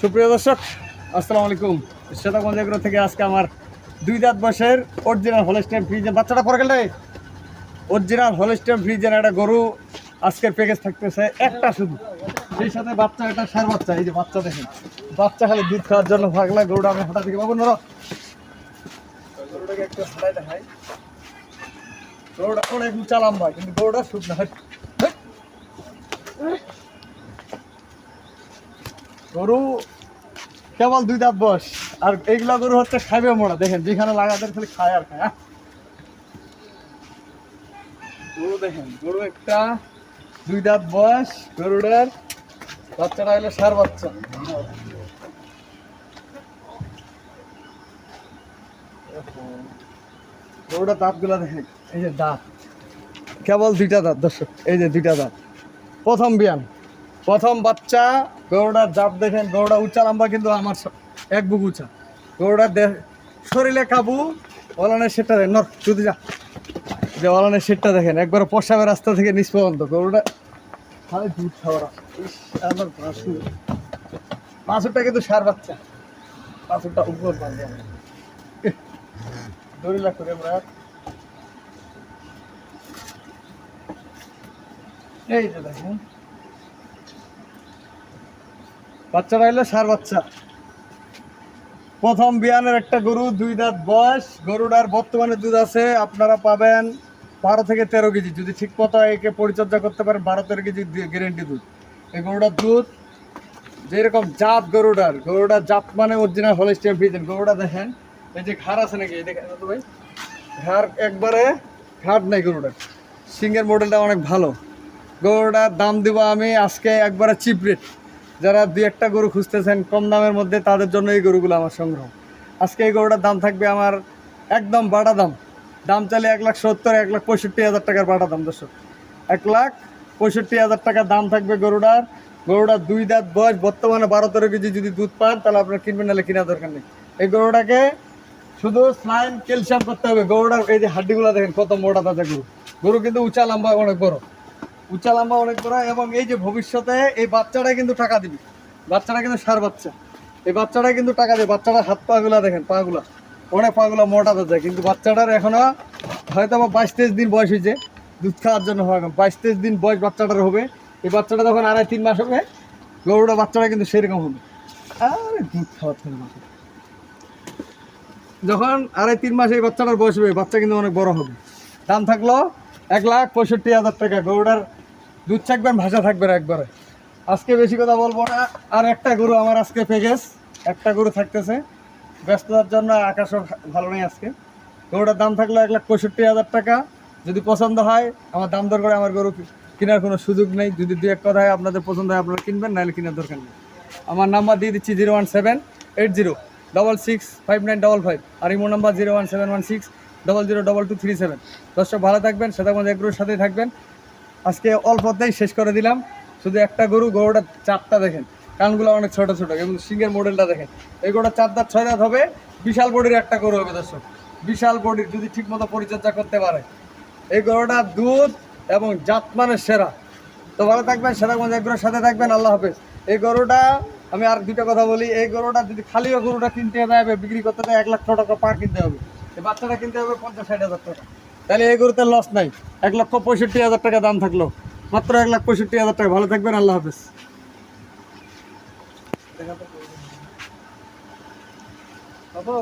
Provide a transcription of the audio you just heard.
সুপ্রিয় দর্শক, আসসালামু আলাইকুম। শ্বেতাগঞ্জ এগুলো থেকে আজকে আমার দুই দাঁত বয়সের অরিজিনাল হলস্টেন ফ্রিজের বাচ্চাটা পরে গেলে অরিজিনাল হলস্টেন ফ্রিজের একটা গরু আজকের প্যাকেজ থাকতেছে একটা শুধু। সেই সাথে বাচ্চা একটা সার বাচ্চা, এই যে বাচ্চা দেখেন। বাচ্চা খালি দুধ খাওয়ার জন্য ভাগলা গরুটা আমি হাঁটা থেকে পাবো। না গরুটাকে একটু দেখাই গরুটা অনেক উঁচা লম্বা, কিন্তু গরুটা শুকনো। হয় গরু কেবল দুই দাঁত বস আর এইগুলা গরু হচ্ছে খাইবে মোড়া, দেখেন, যেখানে লাগাতে খালি খায় আর খায় হ্যাঁ? গরু দেখেন, গরু একটা দুই দাঁত বয়স, গরুটার বাচ্চাটা হলো সার বাচ্চা। গরুটা দাঁতগুলা দেখেন, এই যে দাঁত। কেবল দুইটা দাঁত, দর্শক, এই যে দুইটা দাঁত। প্রথম বিয়ান। প্রথম বাচ্চা গরুটার জাপ দেখেন গরুটা উঁচা লম্বা কিন্তু আমার এক বুক উঁচা। গরুটার দে- শরীরে কাবু অলানের সেটটা দেখেন নর শুধু যা যে অলানের সেটটা দেখেন একবার পশাবের রাস্তা থেকে নিচ পর্যন্ত গরুটা খালি দুধ খাওয়া ইস, আমার কিন্তু সার বাচ্চা। বাছুরটা উপর দড়ি করে আমরা। এই যে দেখুন। বাচ্চাটা হলো সার বাচ্চা। প্রথম বিয়ানের একটা গরু, দুই দাঁত বয়স, গরুটার বর্তমানে দুধ আছে, আপনারা পাবেন বারো থেকে তেরো কেজি। যদি ঠিক মতো একে পরিচর্যা করতে পারেন, বারো তেরো কেজি গ্যারেন্টি দুধ। এই গরুটার দুধ, যেরকম জাত গরুটার গরুটার জাত মানে অরিজিনাল হলিস্টিয়ান ফ্রিজেন গরুটা দেখেন, এই যে ঘাড় আছে নাকি? দেখেন তো ভাই। ঘাড় একবারে ঘাট নাই গরুটার। সিংয়ের মডেলটা অনেক ভালো। গরুটার দাম দিব আমি আজকে একবারে চিপ রেট যারা দুই একটা গরু খুঁজতেছেন কম দামের মধ্যে তাদের জন্য এই গরুগুলো আমার সংগ্রহ। আজকে এই গরুটার দাম থাকবে আমার একদম বাটা দাম। দাম চালে এক লাখ সত্তর, এক লাখ পঁয়ষট্টি হাজার টাকার বাটা দাম, দর্শক। এক লাখ পঁয়ষট্টি হাজার টাকা দাম থাকবে গরুটার। গরুটার দুই দাঁত বয়স বর্তমানে বারো তেরো কেজি যদি দুধ পান, তাহলে আপনার কিনবেন, নাহলে কেনার দরকার নেই। এই গরুটাকে শুধু স্নাইন ক্যালসিয়াম করতে হবে। গরুটার এই যে হাড্ডিগুলো দেখেন, কত মোটা তাজা গরু। গরু কিন্তু উঁচা, লম্বা, অনেক বড়। উঁচা লম্বা অনেক বড়, এবং এই যে ভবিষ্যতে এই বাচ্চাটা কিন্তু টাকা দিবি। বাচ্চাটা কিন্তু সার বাচ্চা। এই বাচ্চাটা কিন্তু টাকা দেবে। বাচ্চাটার হাত পাগুলা দেখেন, পাগুলা। অনেক পা গুলা মোটা তাজা কিন্তু বাচ্চাটার এখনও হয়তো বা বাইশ তেইশ দিন বয়স হয়েছে, দুধ খাওয়ার জন্য হবে বাইশ তেইশ দিন বয়স বাচ্চাটার হবে। এই বাচ্চাটা যখন আড়াই তিন মাস হবে, গরুটা বাচ্চাটা কিন্তু সেরকম হবে। আরে দুধ খাওয়ার জন্য যখন আড়াই তিন মাস এই বাচ্চাটার বয়স হবে বাচ্চা কিন্তু অনেক বড় হবে। দাম থাকল এক লাখ পঁয়ষট্টি হাজার টাকা। গরুটার দুধ চাকবেন ভাষা থাকবে না একবারে। আজকে বেশি কথা বলব না। আর একটা গরু আমার আজকে প্যাকেজ একটা গরু থাকতেছে। ব্যস্ততার জন্য আকাশও ভালো নেই আজকে। গরুটার দাম থাকল এক লাখ পঁয়ষট্টি হাজার টাকা। যদি পছন্দ হয়, আমার দাম দর করে আমার গরু কেনার কোনো সুযোগ নেই। যদি দু এক কথায় আপনাদের পছন্দ হয়, আপনারা কিনবেন, নাহলে কেনার দরকার নেই। আমার নাম্বার দিয়ে দিচ্ছি zero one seven eight zero double six five nine double five. আর imo number zero one seven one six double zero double two three seven. দর্শক ভালো থাকবেন সেটাগঞ্জ এগ্রোর সাথেই থাকবেন। আজকে অল্পতেই শেষ করে দিলাম। শুধু একটা গরু গরুটা চারটা দেখেন। কানগুলো অনেক ছোট ছোট, এবং সিংহের মডেলটা দেখেন। এই গরুটা চার দাঁত ছয় দাঁত হবে, বিশাল বডির একটা গরু হবে দর্শক। বিশাল বডির, যদি ঠিকমতো পরিচর্যা করতে পারে। এই গরুটা দুধ এবং জাত মানের সেরা। তো ভালো থাকবেন, সেরাগঞ্জ এগুলোর সাথে থাকবেন, আল্লাহ হাফেজ। এই গরুটা, আমি আর দুটো কথা বলি, এই গরুটা যদি খালিও গরুটা কিনতে হবে বিক্রি করতে এক লাখ টাকা পা কিনতে হবে। এই বাচ্চাটা কিনতে হবে পঞ্চাশ ষাট হাজার টাকা। তাহলে এই গরুতে লস নাই। এক লক্ষ পঁয়ষট্টি হাজার টাকা দাম থাকল। মাত্র এক লাখ পঁয়ষট্টি হাজার টাকা। ভালো থাকবেন, আল্লাহ হাফেজ। বাবু।